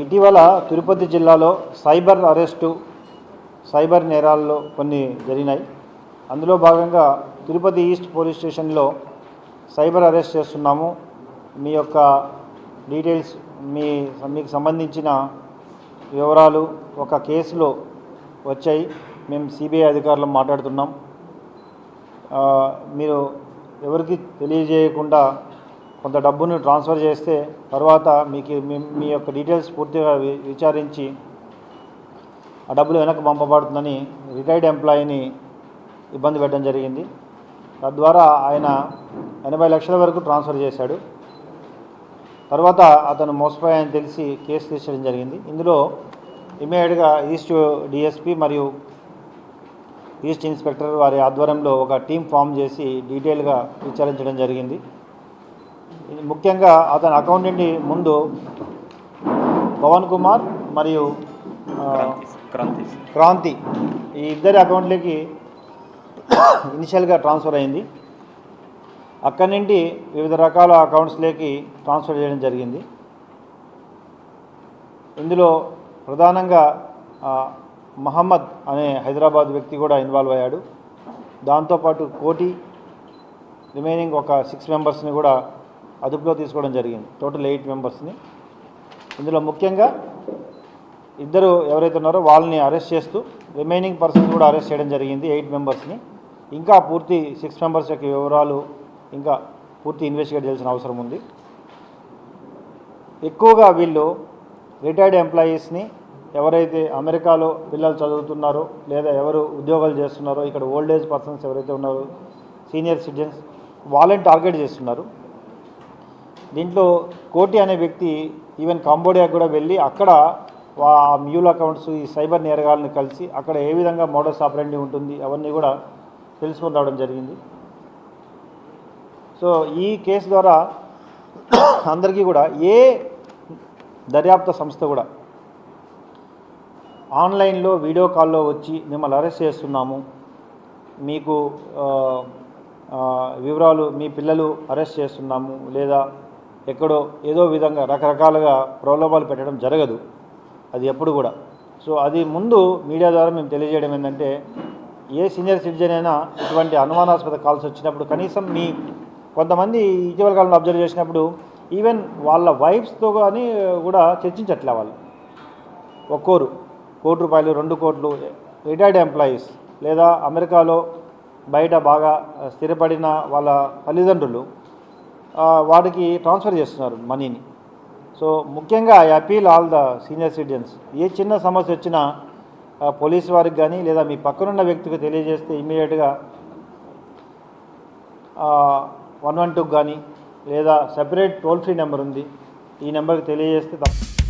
ఇటీవల తిరుపతి జిల్లాలో cyber arrest cyber నేరాల్లో కొన్ని జరిగినాయి. అందులో భాగంగా తిరుపతి ఈస్ట్ పోలీస్ స్టేషన్లో సైబర్ అరెస్ట్ చేస్తున్నాము. మీ యొక్క డీటెయిల్స్ మీ మీకు సంబంధించిన వివరాలు ఒక కేసులో వచ్చాయి. మేము సిబిఐ అధికారులు మాట్లాడుతున్నాం. మీరు ఎవరికి తెలియజేయకుండా కొంత డబ్బును ట్రాన్స్ఫర్ చేస్తే తర్వాత మీకు మీ- మీ యొక్క డీటెయిల్స్ పూర్తిగా విచారించి ఆ డబ్బులు వెనక్కి పంపబడుతుందని రిటైర్డ్ ఎంప్లాయీని ఇబ్బంది పెట్టడం జరిగింది. తద్వారా ఆయన ఎనభై లక్షల వరకు ట్రాన్స్ఫర్ చేశాడు. తర్వాత అతను మోసపోయాయని తెలిసి కేసు తీర్చడం జరిగింది. ఇందులో ఇమీడియట్గా ఈస్ట్ డిఎస్పి మరియు ఈస్ట్ ఇన్స్పెక్టర్ వారి ఆధ్వర్యంలో ఒక టీం ఫామ్ చేసి డీటెయిల్గా విచారించడం జరిగింది. ముఖ్యంగా అతని అకౌంట్ నుండి ముందు పవన్ కుమార్ మరియు క్రాంతి క్రాంతి. ఈ ఇద్దరి అకౌంట్లకి ఇనిషియల్గా ట్రాన్స్ఫర్ అయింది. అక్కడి నుండి వివిధ రకాల అకౌంట్స్లోకి ట్రాన్స్ఫర్ చేయడం జరిగింది. ఇందులో ప్రధానంగా మహమ్మద్ అనే హైదరాబాద్ వ్యక్తి కూడా ఇన్వాల్వ్ అయ్యాడు. దాంతోపాటు కోటి రిమైనింగ్ ఒక సిక్స్ మెంబర్స్ని కూడా అదుపులో తీసుకోవడం జరిగింది. టోటల్ ఎయిట్ మెంబర్స్ని ఇందులో ముఖ్యంగా ఇద్దరు ఎవరైతే ఉన్నారో వాళ్ళని అరెస్ట్ చేస్తూ రిమైనింగ్ పర్సన్స్ కూడా అరెస్ట్ చేయడం జరిగింది ఎయిట్ మెంబర్స్ని ఇంకా పూర్తి సిక్స్ మెంబర్స్ యొక్క వివరాలు ఇంకా పూర్తి ఇన్వెస్టిగేట్ చేయాల్సిన అవసరం ఉంది. ఎక్కువగా వీళ్ళు రిటైర్డ్ ఎంప్లాయీస్ని ఎవరైతే అమెరికాలో పిల్లలు చదువుతున్నారో లేదా ఎవరు ఉద్యోగాలు చేస్తున్నారో ఇక్కడ ఓల్డ్ ఏజ్ పర్సన్స్ ఎవరైతే ఉన్నారో సీనియర్ సిటిజన్స్ వాళ్ళని టార్గెట్ చేస్తున్నారు. దీంట్లో కోటి అనే వ్యక్తి ఈవెన్ కంబోడియా కూడా వెళ్ళి అక్కడ ఆ మ్యూల్ అకౌంట్స్ ఈ సైబర్ నేరగాళ్ళని కలిసి అక్కడ ఏ విధంగా మోడల్స్ ఆపరేండి ఉంటుంది అవన్నీ కూడా తెలుసుకొని రావడం జరిగింది. సో ఈ కేసు ద్వారా అందరికీ కూడా ఏ దర్యాప్తు సంస్థ కూడా ఆన్లైన్లో వీడియో కాల్లో వచ్చి మిమ్మల్ని అరెస్ట్ చేస్తున్నాము. మీకు వివరాలు మీ పిల్లలు అరెస్ట్ చేస్తున్నాము. లేదా ఎక్కడో ఏదో విధంగా రకరకాలుగా ప్రలోభాలు పెట్టడం జరగదు. అది ఎప్పుడు కూడా. సో అది ముందు మీడియా ద్వారా మేము తెలియజేయడం ఏంటంటే ఏ సీనియర్ సిటిజన్ అయినా ఇటువంటి అనుమానాస్పద కాల్స్ వచ్చినప్పుడు కనీసం మీ కొంతమంది ఇటీవల కాలంలో అబ్జర్వ్ చేసినప్పుడు ఈవెన్ వాళ్ళ వైఫ్స్తో కానీ కూడా చర్చించట్లే వాళ్ళు. ఒక్కోరు కోటి రూపాయలు రెండు కోట్లు రిటైర్డ్ ఎంప్లాయీస్ లేదా అమెరికాలో బయట బాగా స్థిరపడిన వాళ్ళ తల్లిదండ్రులు వాడికి ట్రాన్స్ఫర్ చేస్తున్నారు మనీని. సో ముఖ్యంగా I appeal all the senior citizens ఏ చిన్న సమస్య వచ్చినా పోలీసు పోలీస్ వారికి కానీ లేదా మీ పక్కనున్న వ్యక్తికి తెలియజేస్తే ఇమీడియట్గా వన్ వన్ టూకి కానీ లేదా సెపరేట్ టోల్ ఫ్రీ నెంబర్ ఉంది ఈ నెంబర్కి తెలియజేస్తే తప్ప